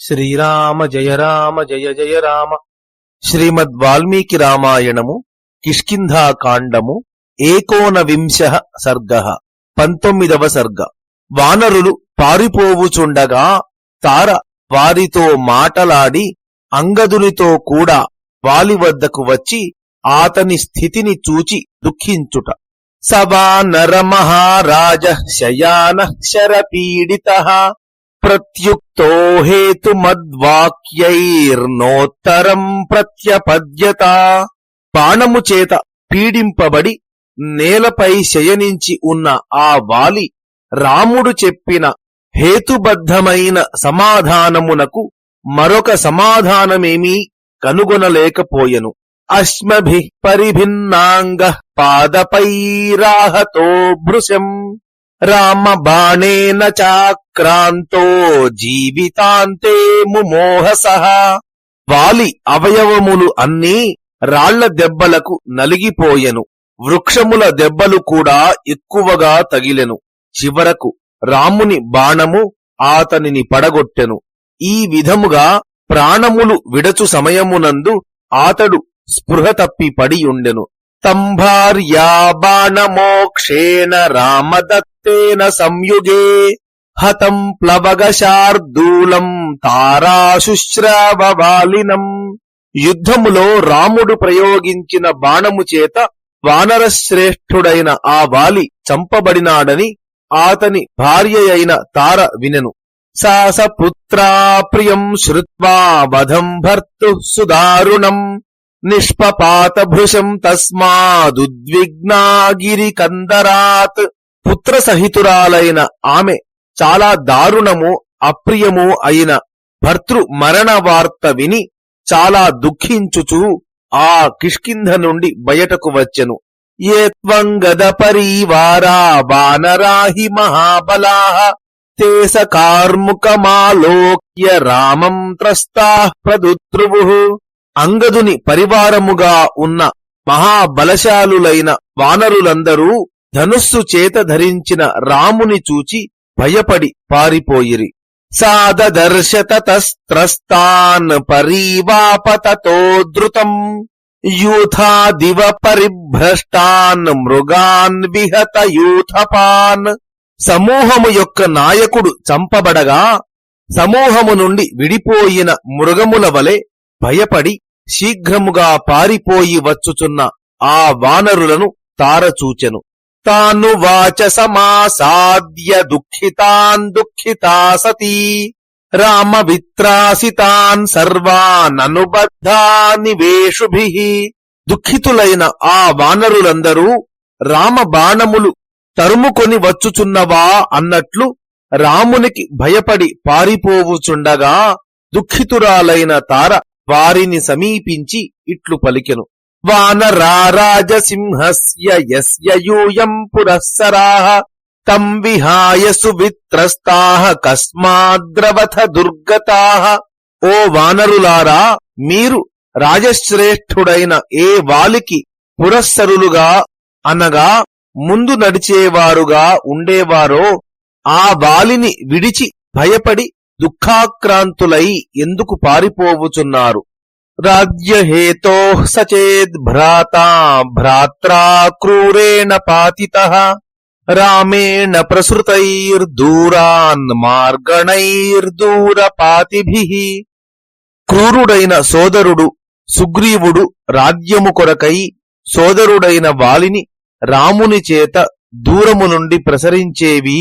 శ్రీరామ జయ రామ జయ జయ రామ. శ్రీమద్ వాల్మీకి రామాయణము కిష్కింధాకాండము ఏకోనవింశ సర్గ పంతొమ్మిదవ సర్గ. వానరులు పారిపోవుచుండగా తార వారితో మాటలాడి అంగదునితో కూడా వాలి వద్దకు వచ్చి ఆతని స్థితిని చూచి దుఃఖించుట. సవానర మహారాజ శయాన శరపీడిత ప్రత్యుక్తో హేతుమద్వాక్యైర్నోత్తరం ప్రత్యపద్యత బాణము చేత పీడింపబడి నేలపై శయనించి ఉన్న ఆ వాలి రాముడు చెప్పిన హేతుబద్ధమైన సమాధానమునకు మరొక సమాధానమేమీ కనుగొనలేకపోయెను. అశ్మభి పరిభిన్నాంగ పాదపైరాహతో భృశం. రామ బాణేన క్రాంతో జీవితాంతే ముమోహస. వాలి అవయవములు అన్నీ రాళ్ళ దెబ్బలకు నలిగిపోయెను. వృక్షముల దెబ్బలు కూడా ఎక్కువగా తగిలెను. చివరకు రాముని బాణము ఆతనిని పడగొట్టెను. ఈ విధముగా ప్రాణములు విడచు సమయమునందు ఆతడు స్పృహ తప్పి పడియుండెను. తంభార్యా బాణమోక్షేణ రామదత్తేన సంయుగే. హతం ప్లవగశార్దూలం తారాశుశ్రావవాలినం. యుద్ధములో రాముడు ప్రయోగించిన బాణము చేత వానరశ్రేష్ఠుడైన ఆ వాలి చంపబడినాడని ఆతని భార్య అయిన తార వినెను. సాస పుత్రా ప్రియం శ్రుత్వా వధం భర్తు సుదారుణం. నిష్పపాత భృశం తస్మాదుద్విగ్నాగిరి కందరాత్ పుత్ర సహితురాలైన ఆమె చాలా దారుణము అప్రియము అయిన భర్తృ మరణ వార్త విని చాలా దుఃఖించుచు ఆ కిష్కింధ నుండి బయటకు వచ్చెను. ఏ త్వంగద పరీవారా వానరాహి తే రామం త్రస్తా ప్రదుత్రువు అంగదుని పరివారముగా ఉన్న మహాబలశాలులైన వానరులందరూ ధనుస్సు చేత ధరించిన రాముని చూచి భయపడి పారిపోయిరి. సాదర్శతస్త్రస్తాన్ పరీవాపతతోధృతం యూథాదివ పరిభ్రష్టాన్ మృగాన్ విహత యూథపాన్. సమూహము యొక్క నాయకుడు చంపబడగా సమూహము నుండి విడిపోయిన మృగముల వలె భయపడి శీఘ్రముగా పారిపోయి వచ్చుచున్న ఆ వానరులను తారచూచెను. తానువాచ సమాసాద్య దుఃఖితాన్ దుఃఖితా సతీ. రామ విత్రాసితాన్ సర్వాననుబద్ధానివేషుభి. దుఃఖితులైన ఆ వానరులందరూ రామ బాణములు తరుముకొని వచ్చుచున్నవా అన్నట్లు రామునికి భయపడి పారిపోవుచుండగా దుఃఖితురాలైన తార వారిని సమీపించి ఇట్లు పలికెను. వానరారాజసింహస్య యస్య యూయం పురస్సరాః తం విహాయ సువిత్రస్తాః కస్మాద్రవథ దుర్గతాః ఓ వానరులారా మీరు రాజశ్రేష్ఠుడైన ఏ వాలికి పురస్సరులుగా అనగా ముందు నడిచేవారుగా ఉండేవారో ఆ వాలిని విడిచి భయపడి దుఃఖాక్రాంతులై ఎందుకు పారిపోవుచున్నారు? రాజ్యహేతో సచేద్ భ్రాతా భ్రాత్రా క్రూరేణ పాతిత రామేణ ప్రసృతైర్దూరాన్ మార్గణైర్దూరపాతిభి క్రూరుడైన సోదరుడు సుగ్రీవుడు రాజ్యము కొరకై సోదరుడైన వాలిని రాముని చేత దూరము నుండి ప్రసరించేవి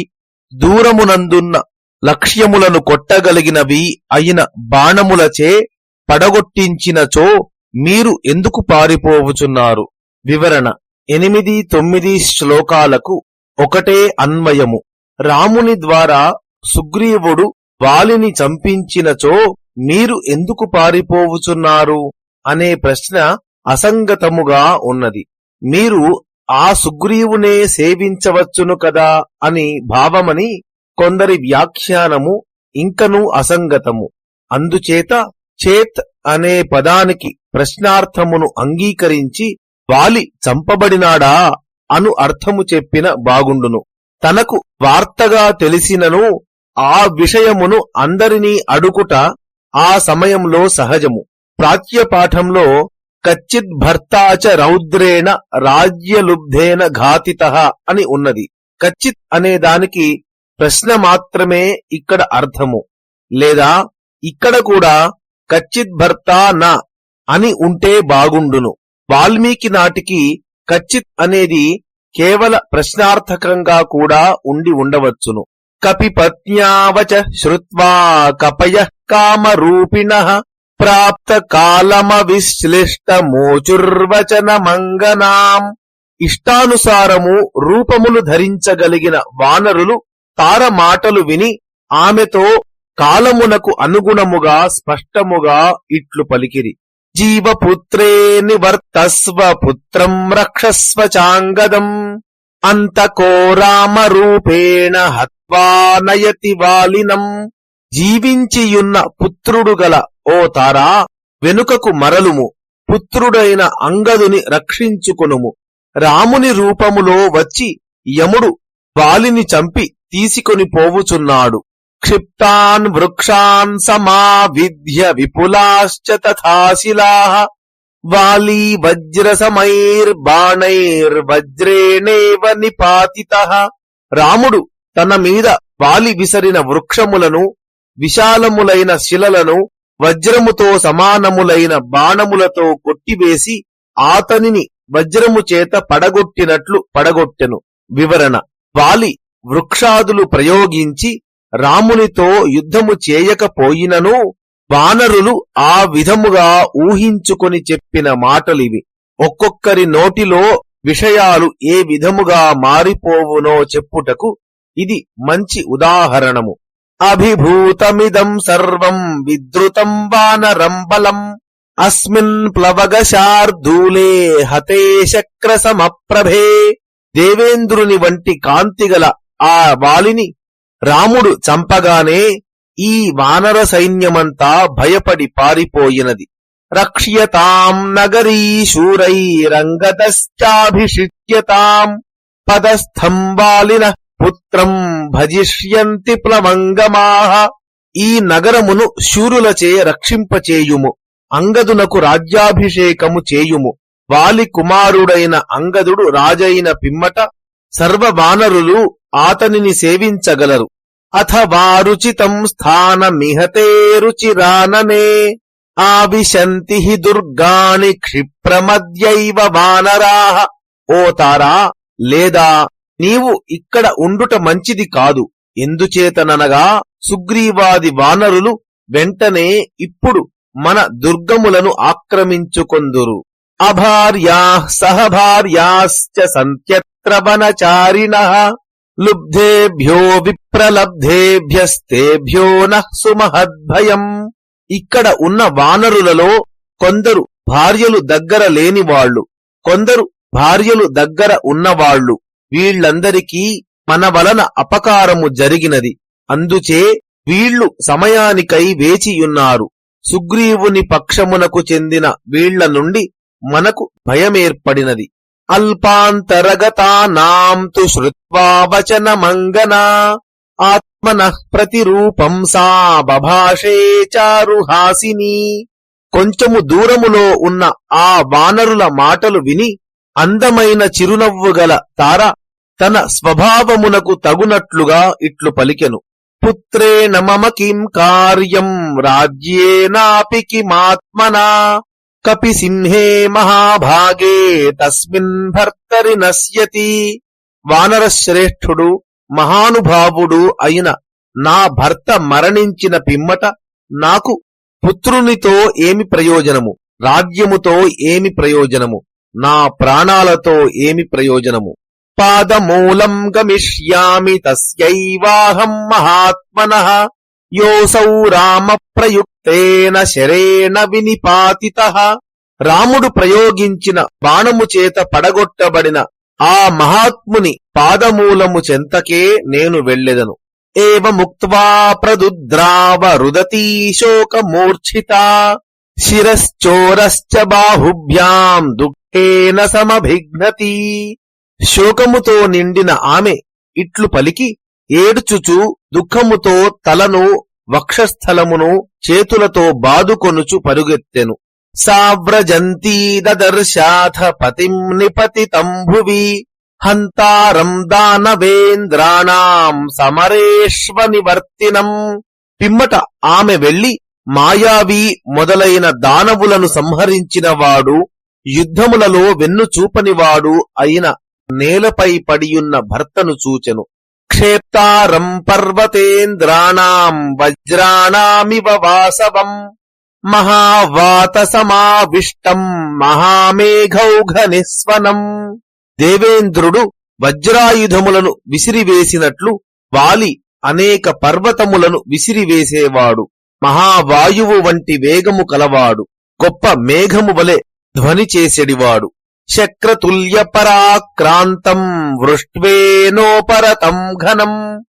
దూరమునందున్న లక్ష్యములను కొట్టగలిగినవి అయిన బాణములచే పడగొట్టించినచో మీరు ఎందుకు పారిపోవుచున్నారు వివరణ. ఎనిమిది తొమ్మిది శ్లోకాలకు ఒకటే అన్వయము. రాముని ద్వారా సుగ్రీవుడు వాలిని చంపించినచో మీరు ఎందుకు పారిపోవుచున్నారు అనే ప్రశ్న అసంగతముగా ఉన్నది. మీరు ఆ సుగ్రీవునే సేవించవచ్చును కదా అని భావమని కొందరి వ్యాఖ్యానము ఇంకనూ అసంగతము. అందుచేత చేత్ అనే పదానికి ప్రశ్నార్థమును అంగీకరించి వాలి చంపబడినాడా అను అర్థము చెప్పిన బాగుండును. తనకు వార్తగా తెలిసినను ఆ విషయమును అందరినీ అడుగుట ఆ సమయంలో సహజము. ప్రాచ్యపాఠంలో కచ్చిద్భర్తాచ రౌద్రేణ రాజ్యలుబ్ధేన ఘాతిత అని ఉన్నది. కచ్చిత్ అనే దానికి ప్రశ్న మాత్రమే ఇక్కడ అర్థము. లేదా ఇక్కడ కూడా కచ్చిత్ భర్త నా అని ఉంటే బాగుండును. వాల్మీకి నాటికి కచ్చిత్ అనేది కేవల ప్రశ్నార్థకంగా కూడా ఉండి ఉండవచ్చును. కపిపత్న్యావచ శ్రుత్వా కపయ కామరూపిణ ప్రాప్త కాలమ విశ్లిష్ట మోచుర్వచన మంగనాం ఇష్టానుసారము రూపములు ధరించగలిగిన వానరులు తార మాటలు విని ఆమెతో కాలమునకు అనుగుణముగా స్పష్టముగా ఇట్లు పలికిరి. జీవపుత్రే నివర్తస్వ పుత్రం రక్షస్వ చాంగదం. అంతకో రామరూపేణ హత్వా నయతి వాలినం. జీవించియున్న పుత్రుడు గల ఓ తారా వెనుకకు మరలుము. పుత్రుడైన అంగదుని రక్షించుకొనుము. రాముని రూపములో వచ్చి యముడు వాలిని చంపి తీసుకొని పోవుచున్నాడు. క్షిప్తాన్ వృక్షాన్ సమావిధ్య విపులాశ్చ తథాశిలాః వాలీ వజ్రసమైర్బాణైర్వజ్రేణేవ నిపాతితః రాముడు తన మీద వాలి విసరిన వృక్షములను విశాలములైన శిలలను వజ్రముతో సమానములైన బాణములతో కొట్టివేసి ఆతనిని వజ్రము చేత పడగొట్టినట్లు పడగొట్టెను. వివరణ. వాలి వృక్షాదులు ప్రయోగించి రామునితో యుద్ధము చేయకపోయినను వానరులు ఆ విధముగా ఊహించుకొని చెప్పిన మాటలివి. ఒక్కొక్కరి నోటిలో విషయాలు ఏ విధముగా మారిపోవునో చెప్పుటకు ఇది మంచి ఉదాహరణము. అభిభూతమిదం సర్వం విద్రుతం వానరం బలం. అస్మిన్ ప్లవగశార్దూలే హతే శక్ర సమప్రభే దేవేంద్రుని వంటి కాంతిగల ఆ వాలిని రాముడు చంపగానే ఈ వానర సైన్యమంతా భయపడి పారిపోయినది. రక్ష్యతాం నగరీ శూరైరంగతశ్చాభిషిచ్యతాం పదస్తంబాలిన పుత్రం భజిష్యంతి ప్లవంగమాహ ఈ నగరమును శూరులచే రక్షింపచేయుము. అంగదునకు రాజ్యాభిషేకము చేయుము. వాలి కుమారుడైన అంగదుడు రాజైన పిమ్మట సర్వవానరులు ఆతనిని సేవించగలరు. అథ వారుచితం స్థానమిహతే రుచిరాననే. ఆవిశంతి హి దుర్గాణి క్షిప్రమద్యైవ వానరాహ ఓ తారా లేదా నీవు ఇక్కడ ఉండుట మంచిది కాదు. ఎందుచేతననగా సుగ్రీవాది వానరులు వెంటనే ఇప్పుడు మన దుర్గములను ఆక్రమించుకొందురు. అభార్యా సహభార్యాశ్చ సంత్యత్ర వనచారిణ. లుబ్ధేభ్యో విప్రలబ్ధేభ్యస్తేభ్యో నః సుమహద్భయం ఇక్కడ ఉన్న వానరులలో కొందరు భార్యలు దగ్గర లేనివాళ్ళు కొందరు భార్యలు దగ్గర ఉన్నవాళ్ళు వీళ్ళందరికీ మన వలన అపకారము జరిగినది. అందుచే వీళ్ళు సమయానికై వేచియున్నారు. సుగ్రీవుని పక్షమునకు చెందిన వీళ్ళ నుండి మనకు భయమేర్పడినది. అల్పాంతరగతానాం తు శ్రుత్వా వచనమంగనా ఆత్మనః ప్రతిరూపం సా బభాషే చారుహాసిని కొంచెము దూరములో ఉన్న ఆ వానరుల మాటలు విని అందమైన చిరునవ్వు గల తార తన స్వభావమునకు తగునట్లుగా ఇట్లు పలికెను. పుత్రేణ మమ కిం కార్యం రాజ్యేనాపి కిమాత్మనా కపి సింహే మహాభాగే తస్మిన్ భర్తరి నశ్యతి వానరశ్రేష్ఠుడు మహానుభావుడు అయిన నా భర్త మరణించిన పిమ్మట నాకు పుత్రునితో ఏమి ప్రయోజనము? రాజ్యముతో ఏమి ప్రయోజనము? నా ప్రాణాలతో ఏమి ప్రయోజనము? పాదమూలం గమిష్యామి తస్యైవాహం మహాత్మన। యోసౌ రామ ప్రయుక్తేన శరేణ వినిపాతిత. రాముడు ప్రయోగించిన బాణము చేత పడగొట్టబడిన ఆ మహాత్ముని పాదమూలము చెంతకే నేను వెళ్ళెదను. ఏముక్వా ప్రదుద్రావ రుదతీ శోకమూర్ఛిత. శిరశ్చోరశ్చ బాహుభ్యాం దుఃఖేన సమభిఘ్నతి. శోకముతో నిండిన ఆమె ఇట్లు పలికి ఏడ్చుచు దుఃఖముతో తలను వక్షస్థలమును చేతులతో బాదుకొనుచు పరుగెత్తెను. సావ్రజంతీ దదర్శాథ పతిం నిపతితం హంతారం దానవేంద్రాణం సమరేష్వ నివర్తినం పిమ్మట ఆమె వెళ్ళి మాయావి మొదలైన దానవులను సంహరించినవాడు యుద్ధములలో వెన్ను చూపనివాడు అయిన నేలపై పడియున్న భర్తను చూచెను. క్షేప్తారం పర్వతేంద్రాణం వజ్రాణామివ వాసవం మహావాత సమావిష్టం మహామేఘౌఘనిస్వనం. దేవేంద్రుడు వజ్రాయుధములను విసిరివేసినట్లు వాలి అనేక పర్వతములను విసిరివేసేవాడు. మహావాయువు వంటి వేగము కలవాడు. గొప్ప మేఘము వలె ధ్వని చేసెడివాడు. శక్రతుల్య పరాక్రాంతం ఘనం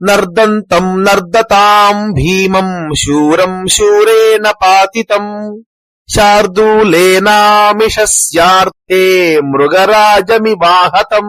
నర్దంతం నర్దతాం భీమం శూరం శూరేణ పాతితం శార్దూలేనామిషస్యార్థే మృగరాజమివాహతం.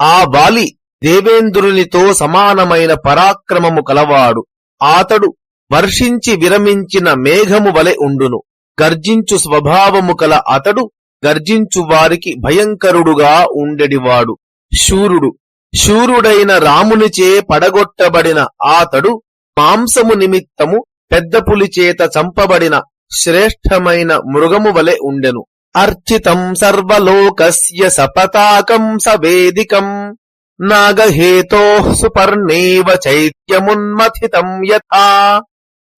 ఆ బాలి దేవేంద్రునితో సమానమైన పరాక్రమము కలవాడు. ఆతడు వర్షించి విరమించిన మేఘము వలె ఉండును. గర్జించు స్వభావము కల అతడు గర్జించు వారికి భయంకరుడుగా ఉండెడివాడు. శూరుడు. శూరుడైన రామునిచే పడగొట్టబడిన ఆతడు మాంసము నిమిత్తము పెద్ద పులిచేత చంపబడిన శ్రేష్టమైన మృగము వలె ఉండెను. అర్చితం సర్వలోకస్య సపతాకం సవేదికం నాగహేతో సుపర్ణేవ చైత్యమున్మథితం యథా.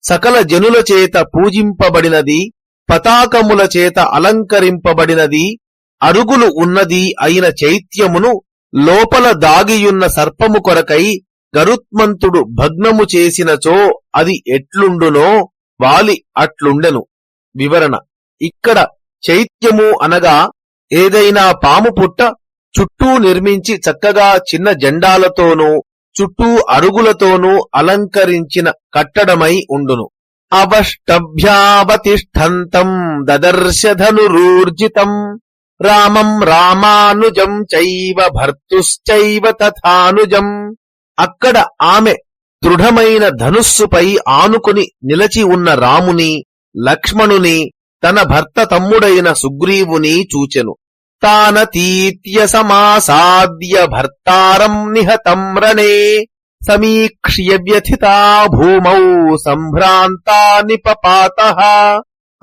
సకల జనుల చేత పూజింపబడినది పతాకముల చేత అలంకరింపబడినది అరుగులు ఉన్నది అయిన చైత్యమును లోపల దాగియున్న సర్పము కొరకై గరుత్మంతుడు భగ్నము చేసినచో అది ఎట్లుండునో వాలి అట్లుండెను. వివరణ. ఇక్కడ చైత్యము అనగా ఏదైనా పాము పుట్ట చుట్టూ నిర్మించి చక్కగా చిన్న జెండాలతోనూ చుట్టూ అరుగులతోనూ అలంకరించిన కట్టడమై ఉండును. అవష్టభ్యావతిష్టంతం దదర్శధనురూర్జితం. రామం రామానుజం చైవ భర్తుశ్చైవ తథానుజం. అక్కడ ఆమె దృఢమైన ధనుస్సుపై ఆనుకుని నిలచి ఉన్న రాముని లక్ష్మణుని తన భర్త తమ్ముడైన సుగ్రీవుని చూచెను. తానతీత్య సమాసాద్య భర్తారం నిహతం రణే సమీక్ష్య వ్యథితా భూమౌ సంభ్రాంతా నిపపాత.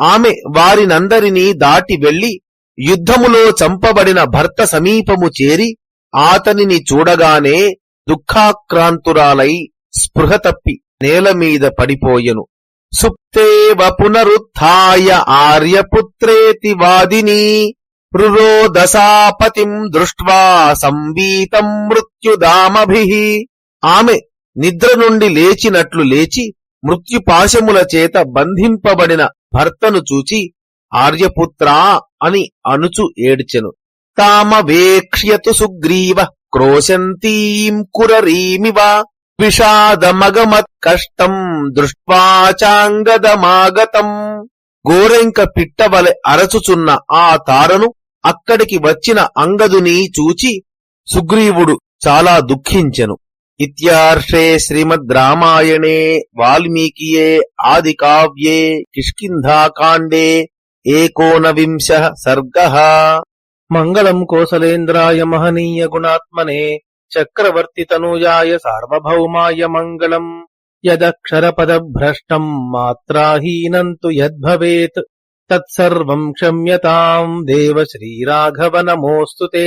ఆమె వారినందరినీ దాటి వెళ్ళి యుద్ధములో చంపబడిన భర్త సమీపము చేరి ఆతనిని చూడగానే దుఃఖాక్రాంతురాలై స్పృహ తప్పి నేలమీద పడిపోయెను. సుప్తేవ పునరుత్య ఆర్యపుత్రేతి వాదిని రురోదసాపతిం దృష్ట్వా సంవీతం మృత్యుదామభి. ఆమె నిద్ర నుండి లేచినట్లు లేచి మృత్యుపాశముల చేత బంధింపబడిన భర్తను చూచి ఆర్యపుత్రా అని అనుచు ఏడ్చెను. తామవేక్ష్యతు సుగ్రీవ క్రోశంతీం కురరీమివ విషాదమగమత్కష్టం దృష్ట్వాచాంగదమాగతం గోరెంక పిట్టవలె అరచుచున్న ఆ తారను అక్కడికి వచ్చిన అంగదుని చూచి సుగ్రీవుడు చాలా దుఃఖించెను. ఇత్యార్షే శ్రీమద్ రామాయణే వాల్మీకియే ఆది కావ్యే కిష్కింధాకాండే ఏకోనవింశ సర్గ మంగళం కోసలేంద్రాయ మహనీయ గుణాత్మనే చక్రవర్తి తనూజాయ సార్వభౌమాయ మంగళం యదక్షరపదభ్రష్టం మాత్రాహీనం తు యద్భవేత్ తత్సర్వం క్షమ్యతాం దేవ శ్రీరాఘవ నమోస్తుతే